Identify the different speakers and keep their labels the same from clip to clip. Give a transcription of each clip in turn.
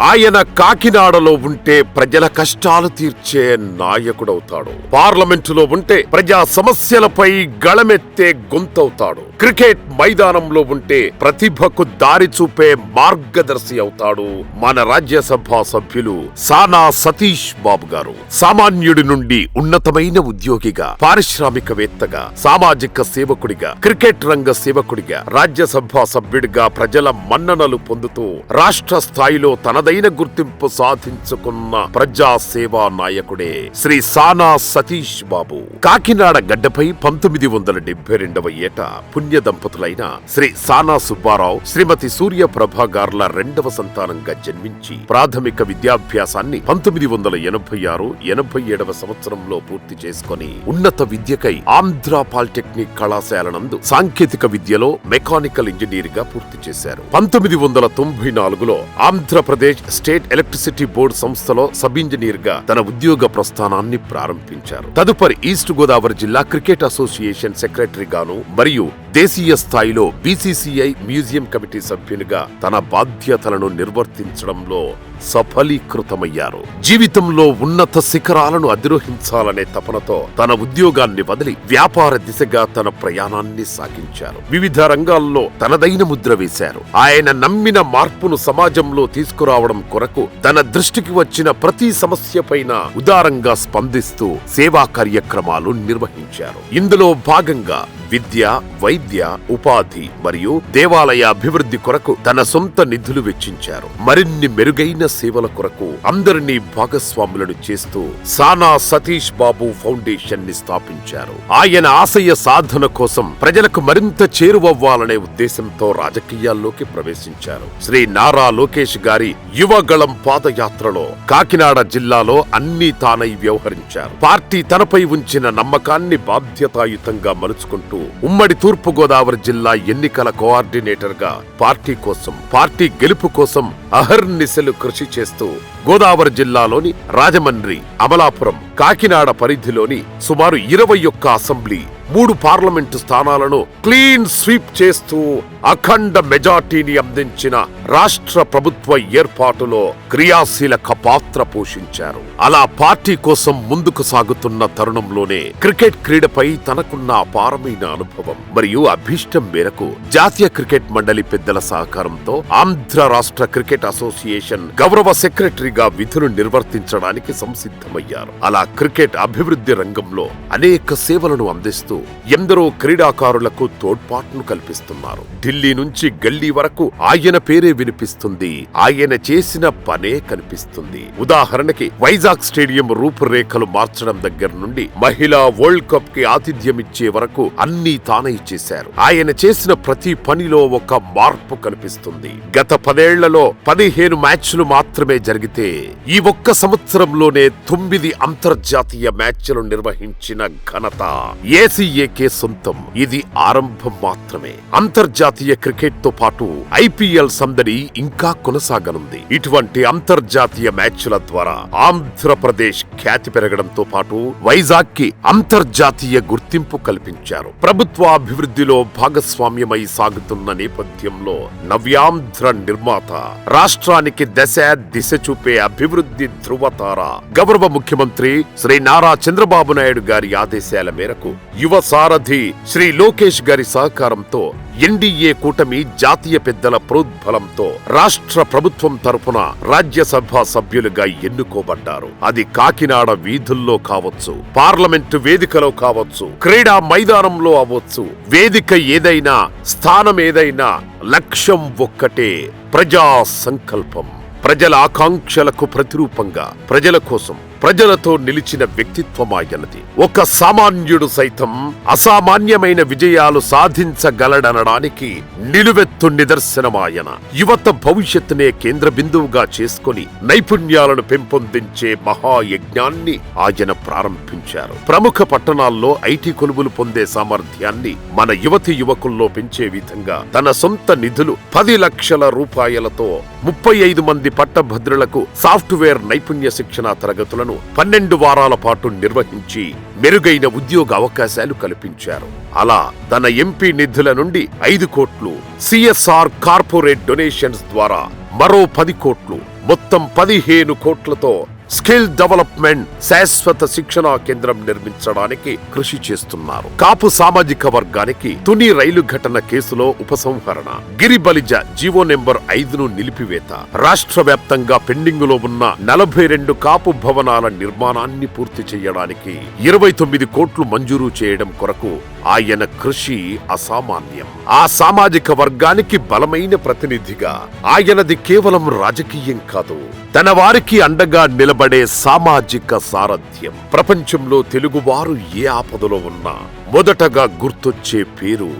Speaker 1: ఆయన కాకినాడలో ఉంటే ప్రజల కష్టాలు తీర్చే నాయకుడవుతాడు. పార్లమెంటులో ఉంటే ప్రజా సమస్యలపై గళమెత్తే గొంతవుతాడు. క్రికెట్ మైదానంలో ఉంటే ప్రతిభకు దారి చూపే మార్గదర్శి అవుతాడు మన రాజ్యసభ సభ్యులు సానా సతీష్ బాబు గారు. సామాన్యుడి నుండి ఉన్నతమైన ఉద్యోగిగా పారిశ్రామికవేత్తగా సామాజిక సేవకుడిగా క్రికెట్ రంగ సేవకుడిగా రాజ్యసభ సభ్యుడిగా ప్రజల మన్ననలు పొందుతూ రాష్ట్ర స్థాయిలో తనదైన గుర్తింపు సాధించుకున్న ప్రజా సేవా నాయకుడే శ్రీ సానా సతీష్ బాబు. కాకినాడ గడ్డపై పంతొమ్మిది వందల డెబ్బై రెండవ ఏట పుణ్య దంపతులైన శ్రీ సానా సుబ్బారావు శ్రీమతి సూర్య ప్రభా గార్ల రెండవ సంతానంగా జన్మించి ప్రాథమిక విద్యాభ్యాసాన్ని పంతొమ్మిది వందల ఎనభై ఆరు ఎనభై ఏడవ సంవత్సరంలో పూర్తి చేసుకొని ఉన్నత విద్యకై ఆంధ్ర పాలిటెక్నిక్ కళాశాల నందు సాంకేతిక విద్యలో మెకానికల్ ఇంజనీర్గా పూర్తి చేశారు. పంతొమ్మిది వందల తొంభై నాలుగులో ఆంధ్రప్రదేశ్ స్టేట్ ఎలక్ట్రిసిటీ బోర్డు సంస్థలో సబ్ ఇంజనీర్గా తన ఉద్యోగ ప్రస్థానాన్ని ప్రారంభించారు. తదుపరి ఈస్ట్ గోదావరి జిల్లా క్రికెట్ అసోసియేషన్ సెక్రటరీగాను మరియు దేశీయ స్థాయిలో బీసీసీఐ మ్యూజియం కమిటీ సభ్యునిగా తన బాధ్యతలను నిర్వర్తించడంలో సఫలీకృతమయ్యారు. జీవితంలో ఉన్నత శిఖరాలను అధిరోహించాలనే తపనతో తన ఉద్యోగాన్ని వదిలి వ్యాపార దిశగా తన ప్రయాణాన్ని సాగించారు. వివిధ రంగాల్లో తనదైన ముద్ర వేశారు. ఆయన నమ్మిన మార్పును సమాజంలో తీసుకురావడం కొరకు తన దృష్టికి వచ్చిన ప్రతి సమస్యపైన ఉదారంగా స్పందిస్తూ సేవా కార్యక్రమాలు నిర్వహించారు. ఇందులో భాగంగా విద్య వైద్య ఉపాధి మరియు దేవాలయ అభివృద్ధి కొరకు తన సొంత నిధులు వెచ్చించారు. మరిన్ని మెరుగైన సేవల కొరకు అందరినీ భాగస్వాములను చేస్తూ సానా సతీష్ బాబు ఫౌండేషన్ని స్థాపించారు. ఆయన ఆశయ సాధన కోసం ప్రజలకు మరింత చేరువవ్వాలనే ఉద్దేశంతో రాజకీయాల్లోకి ప్రవేశించారు. శ్రీ నారా లోకేష్ గారి యువగళం పాదయాత్రలో కాకినాడ జిల్లాలో అన్ని తానై వ్యవహరించారు. పార్టీ తనపై ఉంచిన నమ్మకాన్ని బాధ్యతాయుతంగా మలుచుకుంటూ ఉమ్మడి తూర్పు గోదావరి జిల్లా ఎన్నికల కోఆర్డినేటర్గా పార్టీ కోసం పార్టీ గెలుపు కోసం అహర్నిశలు కృషి చేస్తూ గోదావరి జిల్లాలోని రాజమండ్రి అమలాపురం కాకినాడ పరిధిలోని సుమారు ఇరవై ఒక్క అసెంబ్లీ మూడు పార్లమెంటు స్థానాలను క్లీన్ స్వీప్ చేస్తూ అఖండ మెజార్టీని అందించిన రాష్ట్ర ప్రభుత్వ ఏర్పాటులో క్రియాశీలక పాత్ర పోషించారు. అలా పార్టీ కోసం ముందుకు సాగుతున్న తరుణంలోనే క్రికెట్ క్రీడపై తనకున్న అపారమైన అనుభవం మరియు అభిష్టం మేరకు జాతీయ క్రికెట్ మండలి పెద్దల సహకారంతో ఆంధ్ర రాష్ట్ర క్రికెట్ అసోసియేషన్ గౌరవ సెక్రటరీగా విధులు నిర్వర్తించడానికి సంసిద్ధమయ్యారు. అలా క్రికెట్ అభివృద్ధి రంగంలో అనేక సేవలను అందిస్తూ ఎందరో క్రీడాకారులకు తోడ్పాటును కల్పిస్తున్నారు. ఢిల్లీ నుంచి గల్లీ వరకు ఆయన పేరే వినిపిస్తుంది. ఆయన చేసిన పనే కనిపిస్తుంది. ఉదాహరణకి వైజాగ్ స్టేడియం రూపురేఖలు మార్చడం దగ్గర నుండి మహిళా వరల్డ్ కప్కి ఆతిథ్యం ఇచ్చే వరకు అన్ని తానే చేశారు. ఆయన చేసిన ప్రతి పనిలో ఒక మార్పు కనిపిస్తుంది. గత పదేళ్ళలో పదిహేను మ్యాచ్లు మాత్రమే జరిగితే ఈ ఒక్క సంవత్సరంలోనే తొమ్మిది అంతర్జాతీయ మ్యాచ్లు నిర్వహించిన ఘనత ఏసీ ఏసీఏకే సొంతం. ఇది ఆరంభం మాత్రమే. అంతర్జాతీయ క్రికెట్తో పాటు ఐపీఎల్ సందడి ఇంకా కొనసాగనుంది. ఇటువంటి అంతర్జాతీయ మ్యాచ్ల ద్వారా ఆంధ్రప్రదేశ్ ఖ్యాతి పెరగడంతో పాటు వైజాగ్కి అంతర్జాతీయ గుర్తింపు కల్పించారు. ప్రభుత్వ అభివృద్ధిలో భాగస్వామ్యమై సాగుతున్న నేపథ్యంలో నవ్యాంధ్ర నిర్మాత రాష్ట్రానికి దశ దిశ చూపే అభివృద్ధి ధృవతార గౌరవ ముఖ్యమంత్రి శ్రీ నారా చంద్రబాబు నాయుడు గారి ఆదేశాల మేరకు యువ సారథి శ్రీ లోకేష్ గారి సహకారంతో ఎన్డీఏ కూటమి జాతీయ పెద్దల ప్రోద్బలంతో రాష్ట్ర ప్రభుత్వం తరపున రాజ్యసభ సభ్యులుగా ఎన్నుకోబడ్డారు. అది కాకినాడ వీధుల్లో కావచ్చు పార్లమెంటు వేదికలో కావచ్చు క్రీడా మైదానంలో అవ్వచ్చు. వేదిక ఏదైనా స్థానం ఏదైనా లక్ష్యం ఒక్కటే ప్రజా సంకల్పం. ప్రజల ఆకాంక్షలకు ప్రతిరూపంగా ప్రజల కోసం ప్రజలతో నిలిచిన వ్యక్తిత్వమాయనది ఒక సామాన్యుడు సైతం అసామాన్యమైన విజయాలు సాధించగలడనడానికి నిలువెత్తు నిదర్శనమాయన. యువత భవిష్యత్తునే కేంద్ర బిందువుగా చేసుకొని నైపుణ్యాలను పెంపొందించే మహాయజ్ఞాన్ని ఆయన ప్రారంభించారు. ప్రముఖ పట్టణాల్లో ఐటీ కొలువులు పొందే సామర్థ్యాన్ని మన యువతి యువకుల్లో పెంచే విధంగా తన సొంత నిధులు పది లక్షల రూపాయలతో ముప్పై ఐదు మంది పట్టభద్రులకు సాఫ్ట్వేర్ నైపుణ్య శిక్షణ తరగతులను పన్నెండు వారాల పాటు నిర్వహించి మెరుగైన ఉద్యోగ అవకాశాలు కల్పించారు. అలా తన ఎంపీ నిధుల నుండి ఐదు కోట్లు సిఎస్ఆర్ కార్పొరేట్ డొనేషన్స్ ద్వారా మరో పది కోట్లు మొత్తం పదిహేను కోట్లతో స్కిల్ డెవలప్మెంట్ శాశ్వత శిక్షణా కేంద్రం నిర్మించడానికి కృషి చేస్తున్నారు. కాపు సామాజిక వర్గానికి తుని రైలు ఘటన కేసులో ఉపసంహరణ. గిరిబలిజ జీవో నెంబర్ ఐదును నిలిపివేత. రాష్ట్ర వ్యాప్తంగా పెండింగులో ఉన్న నలభై రెండు కాపు భవనాల నిర్మాణాన్ని పూర్తి చేయడానికి ఇరవై తొమ్మిది కోట్లు మంజూరు చేయడం కొరకు ఆయన కృషి అసామాన్యం. ఆ సామాజిక వర్గానికి బలమైన ప్రతినిధిగా ఆయనది కేవలం రాజకీయం కాదు. తన వారికి అండగా నిలబడే సామాజిక సారథ్యం. ప్రపంచంలో తెలుగువారు ఏ ఆపదలో ఉన్నా మొదటగా గుర్తొచ్చే పేరు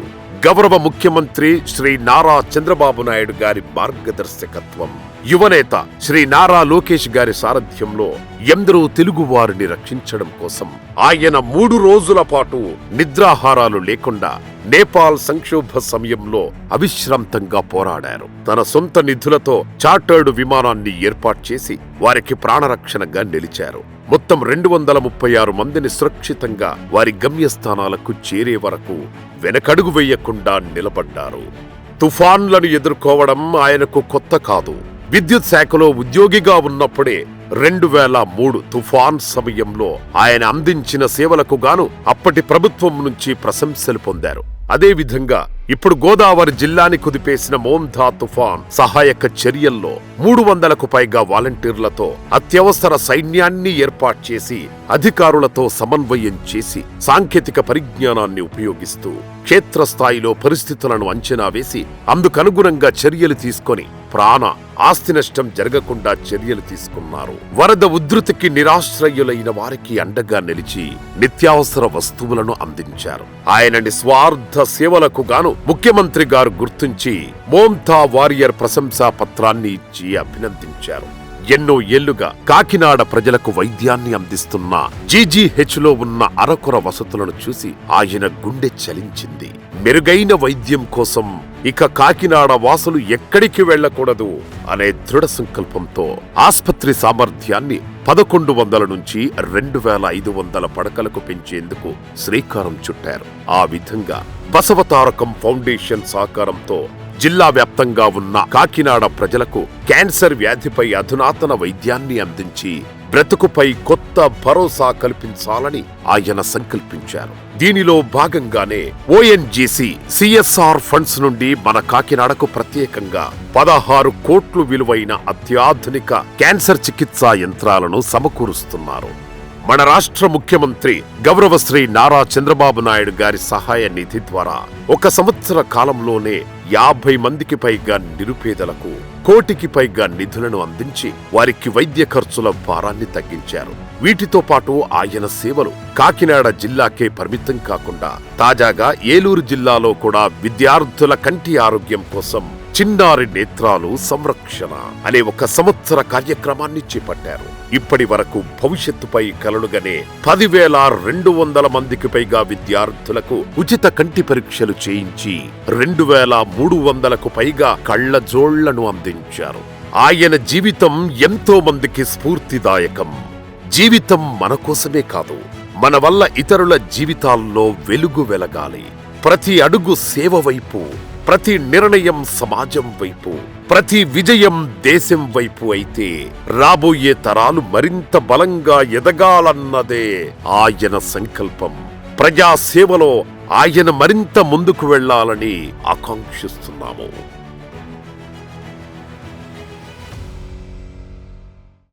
Speaker 1: గౌరవ ముఖ్యమంత్రి శ్రీ నారా చంద్రబాబు నాయుడు గారి మార్గదర్శకత్వం. యువనేత శ్రీ నారా లోకేష్ గారి సారథ్యంలో ఎందరో తెలుగు వారిని రక్షించడం కోసం ఆయన మూడు రోజుల పాటు నిద్రాహారాలు లేకుండా నేపాల్ సంక్షోభ సమయంలో అవిశ్రాంతంగా పోరాడారు. తన సొంత నిధులతో చార్టర్డ్ విమానాన్ని ఏర్పాటు చేసి వారికి ప్రాణరక్షణగా నిలిచారు. మొత్తం రెండు వందల ముప్పై ఆరు మందిని సురక్షితంగా వారి గమ్యస్థానాలకు చేరే వరకు వెనకడుగు వేయకుండా నిలబడ్డారు. తుఫాన్లను ఎదుర్కోవడం ఆయనకు కొత్త కాదు. విద్యుత్ శాఖలో ఉద్యోగిగా ఉన్నప్పుడే రెండు వేల మూడు తుఫాన్ సమయంలో ఆయన అందించిన సేవలకు గాను అప్పటి ప్రభుత్వం నుంచి ప్రశంసలు పొందారు. అదేవిధంగా ఇప్పుడు గోదావరి జిల్లాని కుదిపేసిన మోంధా తుఫాన్ సహాయక చర్యల్లో మూడు వందలకు పైగా వాలంటీర్లతో అత్యవసర సైన్యాన్ని ఏర్పాటు చేసి అధికారులతో సమన్వయం చేసి సాంకేతిక పరిజ్ఞానాన్ని ఉపయోగిస్తూ క్షేత్రస్థాయిలో పరిస్థితులను అంచనా వేసి అందుకనుగుణంగా చర్యలు తీసుకొని ప్రాణ ఆస్తి నష్టం జరగకుండా చర్యలు తీసుకున్నారు. వరద ఉధృతికి నిరాశ్రయులైన వారికి అండగా నిలిచి నిత్యావసర వస్తువులను అందించారు. ఆయన నిస్వార్థ సేవలకు గాను ముఖ్యమంత్రి గారు గుర్తించి మోమ్తా వారియర్ ప్రశంసా పత్రాన్ని ఇచ్చి అభినందించారు. ఎన్నో ఏళ్ళుగా కాకినాడ ప్రజలకు వైద్యాన్ని అందిస్తున్న జీజీహెచ్లో ఉన్న అరకొర వసతులను చూసి ఆయన గుండె చలించింది. మెరుగైన వైద్యం కోసం ఇక కాకినాడ వాసులు ఎక్కడికి వెళ్ళకూడదు అనే దృఢ సంకల్పంతో ఆస్పత్రి సామర్థ్యాన్ని పదకొండు వందల నుంచి రెండు వేల ఐదు వందల పడకలకు పెంచేందుకు శ్రీకారం చుట్టారు. ఆ విధంగా బసవతారకం ఫౌండేషన్ సహకారంతో జిల్లా వ్యాప్తంగా ఉన్న కాకినాడ ప్రజలకు క్యాన్సర్ వ్యాధిపై అధునాతన వైద్యాన్ని అందించి బ్రతుకుపై కొత్త భరోసా కల్పించాలని ఆయన సంకల్పించారు. దీనిలో భాగంగానే ఓఎన్జీసీ సిఎస్ఆర్ ఫండ్స్ నుండి మన కాకినాడకు ప్రత్యేకంగా పదహారు కోట్లు విలువైన అత్యాధునిక క్యాన్సర్ చికిత్సా యంత్రాలను సమకూరుస్తున్నారు. మన రాష్ట్ర ముఖ్యమంత్రి గౌరవ శ్రీ నారా చంద్రబాబు నాయుడు గారి సహాయ నిధి ద్వారా ఒక సంవత్సర కాలంలోనే యాభై మందికి పైగా నిరుపేదలకు కోటికి పైగా నిధులను అందించి వారికి వైద్య ఖర్చుల భారాన్ని తగ్గించారు. వీటితో పాటు ఆయన సేవలు కాకినాడ జిల్లాకే పరిమితం కాకుండా తాజాగా ఏలూరు జిల్లాలో కూడా విద్యార్థుల కంటి ఆరోగ్యం కోసం చిన్నారి నేత్రాలు సంరక్షణ అనే ఒక సంవత్సర కార్యక్రమాన్ని చేపట్టారు. ఇప్పటి వరకు భవిష్యత్తుపై కలలుగనే పదివేల రెండు వందల మందికి పైగా విద్యార్థులకు ఉచిత కంటి పరీక్షలు చేయించి రెండు వేల మూడు వందలకు పైగా కళ్ళ జోళ్ళను అందించారు. ఆయన జీవితం ఎంతో మందికి స్ఫూర్తిదాయకం. జీవితం మన కోసమే కాదు మన వల్ల ఇతరుల జీవితాల్లో వెలుగు వెలగాలి. ప్రతి అడుగు సేవ వైపు ప్రతి నిర్ణయం సమాజం వైపు ప్రతి విజయం దేశం వైపు అయితే రాబోయే తరాలు మరింత బలంగా ఎదగాలన్నదే ఆయన సంకల్పం. ప్రజా సేవలో ఆయన మరింత ముందుకు వెళ్ళాలని ఆకాంక్షిస్తున్నాము.